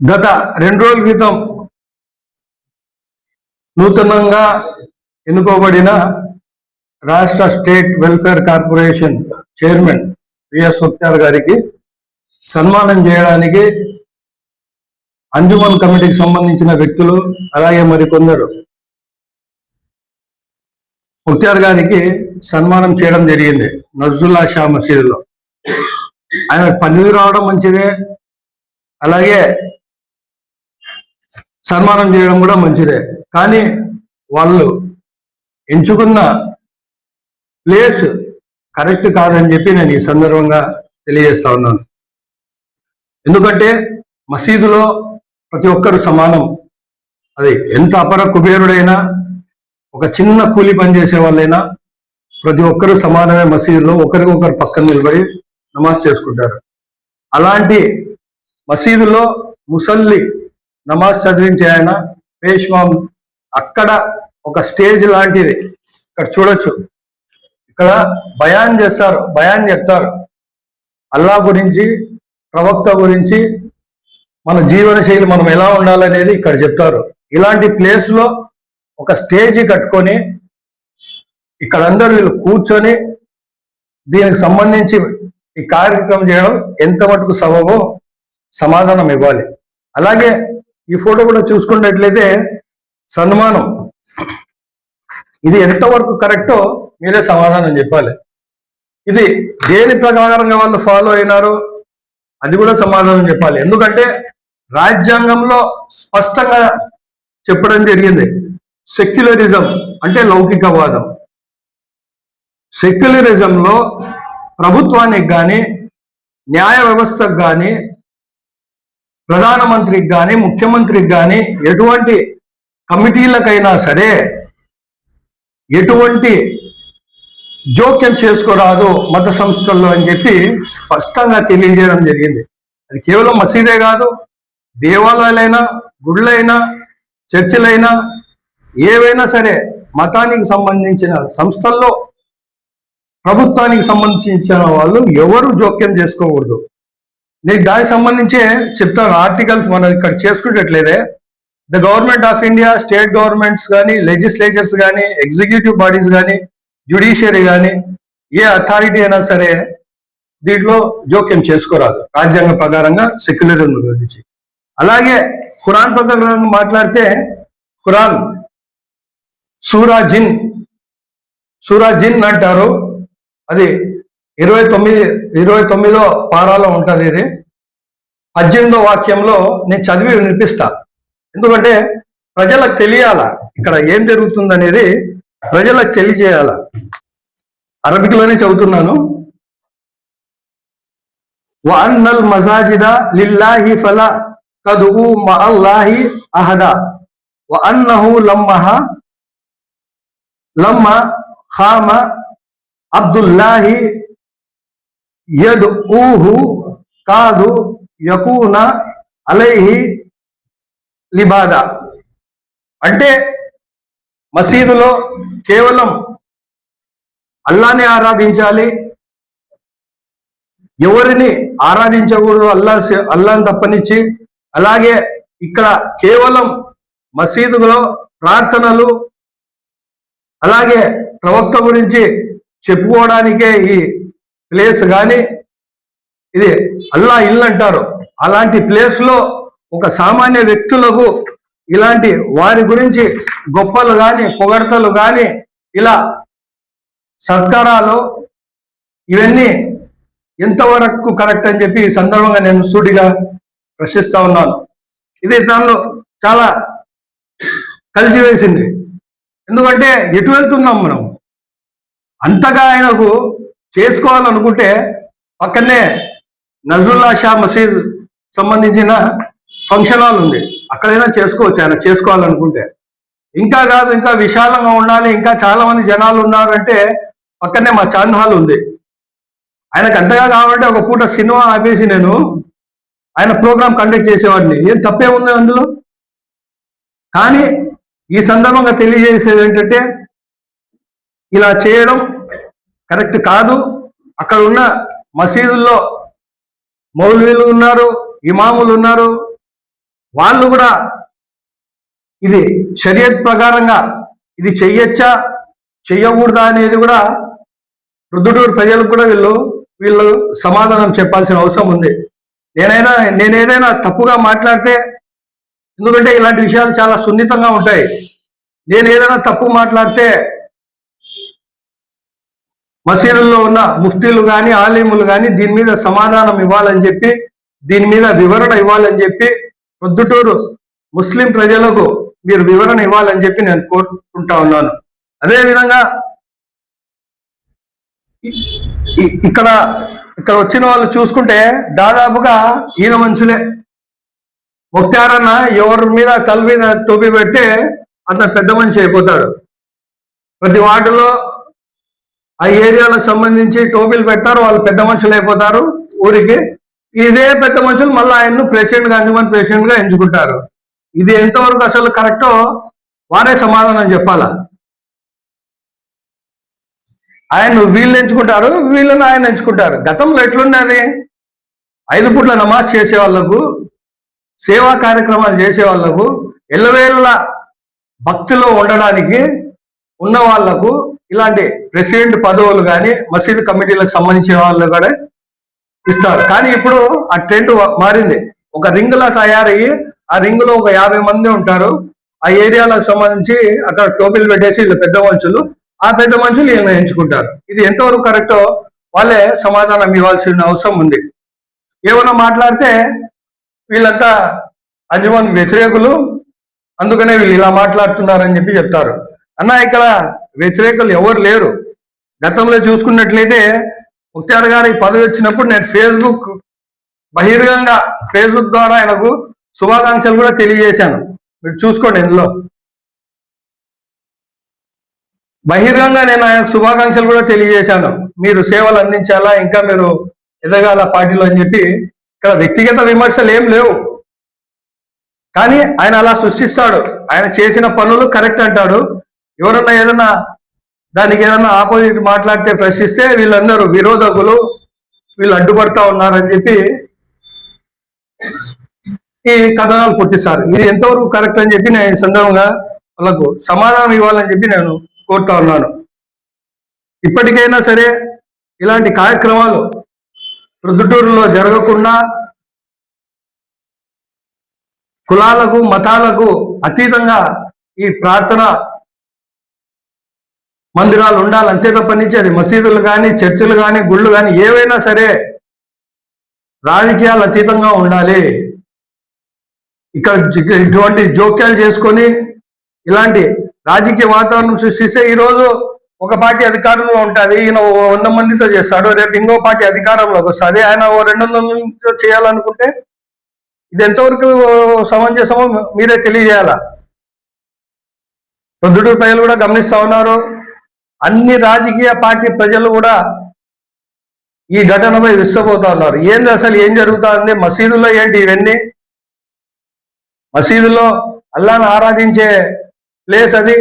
గత రెండు రోజుల క్రితం నూతనంగా ఎన్నుకోబడిన రాష్ట్ర state welfare corporation chairman VS Satyar గారికి సన్మానం చేయడానికి అంజుమన్ కమిటీకి సంబంధించిన వ్యక్తులు అలాగే మరికొందరు ముక్తార్ గారికి సన్మానం చేయడం జరిగింది నజుల్లా షా మసీదులో. ఆయన పదవి రావడం మంచిదే అలాగే సన్మానం చేయడం కూడా మంచిదే. కానీ వాళ్ళు ఎంచుకున్న ప్లేస్ కరెక్ట్ కాదని చెప్పి నేను ఈ సందర్భంగా తెలియజేస్తా ఉన్నాను. ఎందుకంటే మసీదులో ప్రతి ఒక్కరు సమానం. అది ఎంత అపర కుబేరుడైనా ఒక చిన్న కూలి పని చేసే వాళ్ళైనా ప్రతి ఒక్కరు సమానమే మసీదులో ఒకరికొకరు పక్కన నిలబడి నమాజ్ చేసుకుంటారు. అలాంటి మసీదులో ముసల్లి నమాజ్ చదివించే ఆయన. పేష్వాం అక్కడ ఒక స్టేజ్ లాంటిది. ఇక్కడ చూడొచ్చు. ఇక్కడ బయాన్ చేస్తారు బయాన్ చెప్తారు. అల్లా గురించి ప్రవక్త గురించి మన జీవన శైలి మనం ఎలా ఉండాలనేది ఇక్కడ చెప్తారు. ఇలాంటి ప్లేస్లో ఒక స్టేజ్ కట్టుకొని ఇక్కడ అందరూ వీళ్ళు కూర్చొని దీనికి సంబంధించి ఈ కార్యక్రమం చేయడం ఎంత మటుకు సబబో సమాధానం ఇవ్వాలి. అలాగే ఈ ఫోటో కూడా చూసుకున్నట్లయితే సన్మానం. ఇది ఎంతవరకు కరెక్టో మీరే సమాధానం చెప్పాలి. ఇది దేని ప్రకారంగా వాళ్ళు ఫాలో అయినారో అది కూడా సమాధానం చెప్పాలి. ఎందుకంటే రాజ్యాంగంలో స్పష్టంగా చెప్పడం జరిగింది. సెక్యులరిజం అంటే లౌకికవాదం. సెక్యులరిజంలో ప్రభుత్వానికి కానీ న్యాయ వ్యవస్థకు కానీ ప్రధానమంత్రికి కానీ ముఖ్యమంత్రికి కానీ ఎటువంటి కమిటీలకైనా సరే ఎటువంటి జోక్యం చేసుకోరాదు మత సంస్థల్లో అని చెప్పి స్పష్టంగా తెలియజేయడం జరిగింది. అది కేవలం మసీదే కాదు దేవాలయాలైనా గుళ్ళైనా చర్చిలైనా ఏవైనా సరే మతానికి సంబంధించిన సంస్థల్లో ప్రభుత్వానికి సంబంధించిన వాళ్ళు ఎవరు జోక్యం చేసుకోకూడదు. నేను దానికి సంబంధించే చెప్తాను ఆర్టికల్స్ మనం ఇక్కడ చేసుకునేట్లేదే the government of India state governments కానీ లెజిస్లేచర్స్ కానీ ఎగ్జిక్యూటివ్ బాడీస్ కానీ జ్యుడిషియరీ కానీ ఏ అథారిటీ అయినా సరే దీంట్లో జోక్యం చేసుకోరాదు. రాజ్యాంగ ప్రకారంగా సెక్యులరిజం గురించి అలాగే ఖురాన్ ప్రకారంగా మాట్లాడితే ఖురాన్ సూరా జిన్ సూరా జిన్ అంటారు. అది ఇరవై తొమ్మిది ఇరవై తొమ్మిదో పారాలో ఉంటుంది ఇది. పద్దెనిమిదో వాక్యంలో నేను చదివి వినిపిస్తా. ఎందుకంటే ప్రజలకు తెలియాల? ఇక్కడ ఏం జరుగుతుంది అనేది ప్రజలకు తెలియజేయాల? అరబిక్లోనే చదువుతున్నాను. వాన్నల్ మజాజిదా లిల్లాహి ఫల తదువు మఅల్లాహి అహదా. వన్నహు లమ్మహ లమ్మ ఖామ అబ్దుల్లాహి యద్ ఊహు కాదు యకూన అలైహి లిబాద. అంటే మసీదులో కేవలం అల్లాని ఆరాధించాలి. ఎవరిని ఆరాధించకూడదు అల్లా అల్లాని తప్పనిచ్చి. అలాగే ఇక్కడ కేవలం మసీదులో ప్రార్థనలు అలాగే ప్రవక్త గురించి చెప్పుకోవడానికే ఈ ప్లేస్ కానీ ఇది అల్లా ఇల్లు అంటారు. అలాంటి ప్లేస్లో ఒక సామాన్య వ్యక్తులకు ఇలాంటి వారి గురించి గొప్పలు కానీ పొగడతలు కానీ ఇలా సత్కారాలు ఇవన్నీ ఎంతవరకు కరెక్ట్ అని చెప్పి ఈ సందర్భంగా నేను సూటిగా ప్రశ్నిస్తా ఉన్నాను. ఇది నన్ను చాలా కలిసివేసింది. ఎందుకంటే ఎటు వెళ్తున్నాం మనం? అంతగా ఆయనకు చేసుకోవాలనుకుంటే పక్కనే నజరుల్లా షా మసీద్ సంబంధించిన ఫంక్షన్ హాల్ ఉంది. అక్కడైనా చేసుకోవచ్చు ఆయన చేసుకోవాలనుకుంటే. ఇంకా కాదు ఇంకా విశాలంగా ఉండాలి ఇంకా చాలా మంది జనాలు ఉన్నారంటే పక్కనే మా చాంద్ హాల్ ఉంది. ఆయనకు అంతగా కావాలంటే ఒక పూట సినిమా ఆపేసి నేను ఆయన ప్రోగ్రామ్ కండక్ట్ చేసేవాడిని. ఏం తప్పే ఉంది అందులో? కానీ ఈ సందర్భంగా తెలియజేసేది ఏంటంటే ఇలా చేయడం కరెక్ట్ కాదు. అక్కడ ఉన్న మసీదుల్లో మౌల్వీలు ఉన్నారు ఇమాములు ఉన్నారు. వాళ్ళు కూడా ఇది షరియత్ ప్రకారంగా ఇది చెయ్యొచ్చా చెయ్యకూడదా అనేది కూడా రుద్దుటూరు ప్రజలకు కూడా వీళ్ళు వీళ్ళు సమాధానం చెప్పాల్సిన అవసరం ఉంది. నేనైనా నేనేదైనా తప్పుగా మాట్లాడితే ఎందుకంటే ఇలాంటి విషయాలు చాలా సున్నితంగా ఉంటాయి. నేను ఏదైనా తప్పు మాట్లాడితే మసీదుల్లో ఉన్న ముఫ్తీలు కానీ ఆలీములు కానీ దీని మీద సమాధానం ఇవ్వాలని చెప్పి దీని మీద వివరణ ఇవ్వాలని చెప్పి ప్రొద్దుటూరు ముస్లిం ప్రజలకు మీరు వివరణ ఇవ్వాలని చెప్పి నేను కోరుకుంటా ఉన్నాను. అదేవిధంగా ఇక్కడ ఇక్కడ వచ్చిన వాళ్ళు చూసుకుంటే దాదాపుగా ఈయన మనుషులే. ముక్తారన్న ఎవరి మీద తల మీద టోపీ పెడితే అతను పెద్ద మనిషి అయిపోతాడు. ప్రతి వాటిలో ఆ ఏరియాలకు సంబంధించి టోపీలు పెడతారు వాళ్ళు పెద్ద మనుషులు అయిపోతారు ఊరికి. ఇదే పెద్ద మనుషులు మళ్ళీ ఆయన్ను ప్రెసిడెంట్గా అంజుమన్ ప్రెసిడెంట్గా ఎంచుకుంటారు. ఇది ఎంతవరకు అసలు కరెక్టో వారే సమాధానం చెప్పాలా? ఆయన వీళ్ళు ఎంచుకుంటారు వీళ్ళని ఆయన ఎంచుకుంటారు. గతంలో ఎట్లున్నది ఐదు పూట్ల నమాజ్ చేసే వాళ్ళకు సేవా కార్యక్రమాలు చేసే వాళ్ళకు ఎల్లవేళ్ళ భక్తిలో ఉండడానికి ఉన్న వాళ్ళకు ఇలాంటి ప్రెసిడెంట్ పదవులు కానీ మసీదు కమిటీలకు సంబంధించిన వాళ్ళు కూడా ఇస్తారు. కానీ ఇప్పుడు ఆ ట్రెండ్ మారింది. ఒక రింగ్ లా తయారయ్యి ఆ రింగ్లో ఒక యాభై మంది ఉంటారు. ఆ ఏరియాలకు సంబంధించి అక్కడ టోపీలు పెట్టేసి వీళ్ళు పెద్ద మనుషులు. ఆ పెద్ద మనుషులు వీళ్ళని ఎంచుకుంటారు. ఇది ఎంతవరకు కరెక్టో వాళ్ళే సమాధానం ఇవ్వాల్సిన అవసరం ఉంది. ఏమన్నా మాట్లాడితే వీళ్ళంతా అంజుమన్ వ్యతిరేకులు. అందుకనే వీళ్ళు ఇలా మాట్లాడుతున్నారని చెప్పి చెప్తారు. అన్న ఇక్కడ వ్యతిరేకులు ఎవరు లేరు. గతంలో చూసుకున్నట్లయితే ముక్తార్ గారు ఈ పదవి వచ్చినప్పుడు నేను ఫేస్బుక్ బహిరంగంగా ఫేస్బుక్ ద్వారా ఆయనకు శుభాకాంక్షలు కూడా తెలియజేశాను. మీరు చూసుకోండి ఇందులో. బహిరంగంగా నేను ఆయన శుభాకాంక్షలు కూడా తెలియజేశాను. మీరు సేవలు అందించాలా ఇంకా మీరు ఎదగాల పార్టీలో అని చెప్పి ఇక్కడ వ్యక్తిగత విమర్శలు ఏం లేవు. కానీ ఆయన అలా సృష్టిస్తాడు. ఆయన చేసిన పనులు కరెక్ట్ అంటాడు. ఎవరన్నా ఏదన్నా దానికి ఏదన్నా ఆపోజిట్ మాట్లాడితే ప్రశ్నిస్తే వీళ్ళందరూ విరోధకులు వీళ్ళు అడ్డుపడతా ఉన్నారని చెప్పి ఈ కథనాలు పుట్టిస్తారు. ఇది ఎంతవరకు కరెక్ట్ అని చెప్పి నేను ఈ సందర్భంగా వాళ్ళకు సమాధానం ఇవ్వాలని చెప్పి నేను కోరుతా ఉన్నాను. ఇప్పటికైనా సరే ఇలాంటి కార్యక్రమాలు ప్రొద్దుటూరులో జరగకుండా కులాలకు మతాలకు అతీతంగా ఈ ప్రార్థన మందిరాలు ఉండాలి. అంతే తప్పనించి అది మసీదులు కానీ చర్చిలు కానీ గుళ్ళు కానీ ఏవైనా సరే రాజకీయాలు అతీతంగా ఉండాలి. ఇక్కడ ఇటువంటి జోక్యాలు చేసుకొని ఇలాంటి రాజకీయ వాతావరణం సృష్టిస్తే ఈరోజు ఒక పార్టీ అధికారంలో ఉంటుంది. ఈయన ఓ వంద మందితో చేస్తాడు. రేపు ఇంకో పార్టీ అధికారంలోకి వస్తుంది. ఆయన ఓ రెండు వందల మందితో చేయాలనుకుంటే ఇది ఎంతవరకు సమంజసమో మీరే తెలియజేయాలా? ప్రొద్దుటూరు ప్రజలు కూడా గమనిస్తా ఉన్నారు. అన్ని రాజకీయ పార్టీ ప్రజలు కూడా ఈ ఘటనపై విసిపోతా ఉన్నారు. ఏంది అసలు ఏం జరుగుతుంది? మసీదులో ఏంటి ఇవన్నీ? మసీదులో అల్లాను ఆరాధించే ప్లేస్ అది.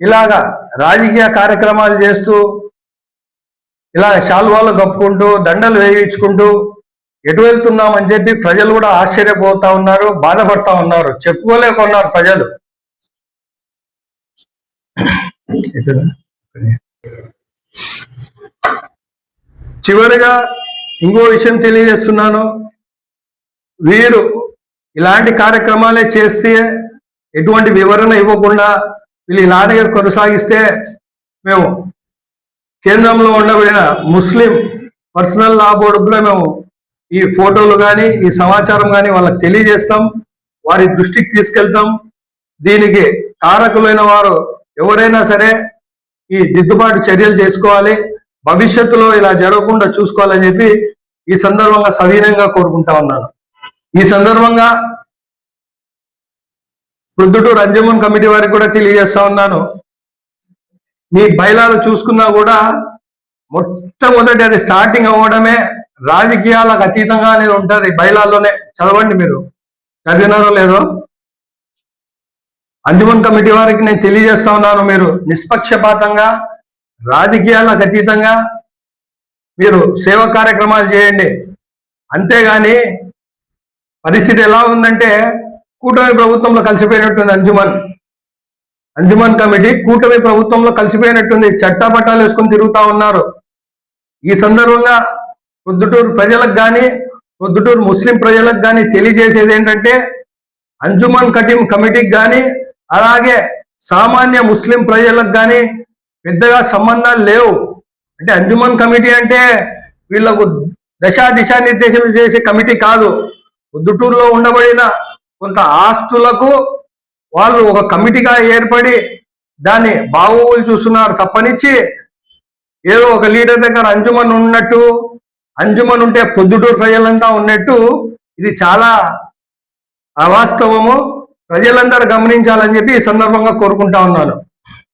ఇలాగా రాజకీయ కార్యక్రమాలు చేస్తూ ఇలా శాల్వాలు కప్పుకుంటూ దండలు వేయించుకుంటూ ఎటు వెళ్తున్నామని చెప్పి ప్రజలు కూడా ఆశ్చర్యపోతా ఉన్నారు బాధపడతా ఉన్నారు. చెప్పుకోలేకున్నారు ప్రజలు. చివరిగా ఇంకో విషయం తెలియజేస్తున్నాను. వీరు ఇలాంటి కార్యక్రమాలే చేస్తే ఎటువంటి వివరణ ఇవ్వకుండా వీళ్ళు ఇలానే కొనసాగిస్తే మేము కేంద్రంలో ఉండబడిన ముస్లిం పర్సనల్ లా బోర్డులో మేము ఈ ఫోటోలు కానీ ఈ సమాచారం కానీ వాళ్ళకి తెలియజేస్తాం. వారి దృష్టికి తీసుకెళ్తాం. దీనికి కారకులైన వారు ఎవరైనా సరే ఈ దిద్దుబాటు చర్యలు చేసుకోవాలి భవిష్యత్తులో ఇలా జరగకుండా చూసుకోవాలని చెప్పి ఈ సందర్భంగా సవీనంగా కోరుకుంటా ఉన్నాను. ఈ సందర్భంగా ప్రొద్దుటూరు అంజమన్ కమిటీ వారికి కూడా తెలియజేస్తా ఉన్నాను. మీ బయలాలు చూసుకున్నా కూడా మొట్టమొదటి అది స్టార్టింగ్ అవ్వడమే రాజకీయాలకు అతీతంగా అనేది ఉంటుంది బయలాల్లోనే చదవండి మీరు. చదివినారో లేదో? అంజుమన్ కమిటీ వారికి నేను తెలియజేస్తా ఉన్నాను మీరు నిష్పక్షపాతంగా రాజకీయాలకు అతీతంగా మీరు సేవా కార్యక్రమాలు చేయండి. అంతేగాని పరిస్థితి ఎలా ఉందంటే కూటమి ప్రభుత్వంలో కలిసిపోయినట్టుంది అంజుమన్ అంజుమన్ కమిటీ కూటమి ప్రభుత్వంలో కలిసిపోయినట్టుంది. చట్టాపట్టాలు వేసుకొని తిరుగుతా ఉన్నారు. ఈ సందర్భంగా పొద్దుటూరు ప్రజలకు కానీ పొద్దుటూరు ముస్లిం ప్రజలకు కానీ తెలియజేసేది ఏంటంటే అంజుమన్ కటీం కమిటీకి కానీ అలాగే సామాన్య ముస్లిం ప్రజలకు కానీ పెద్దగా సంబంధాలు లేవు. అంటే అంజుమన్ కమిటీ అంటే వీళ్ళకు దశా దిశా నిర్దేశం చేసే కమిటీ కాదు. పొద్దుటూరులో ఉండబడిన కొంత ఆస్తులకు వాళ్ళు ఒక కమిటీగా ఏర్పడి దాన్ని బాగోగులు చూస్తున్నారు తప్పనిచ్చి ఏదో ఒక లీడర్ దగ్గర అంజుమన్ ఉన్నట్టు అంజుమన్ ఉంటే పొద్దుటూరు ప్రజలంతా ఉన్నట్టు ఇది చాలా అవాస్తవము. ప్రజలందరూ గమనించాలని చెప్పి ఈ సందర్భంగా కోరుకుంటా ఉన్నాను.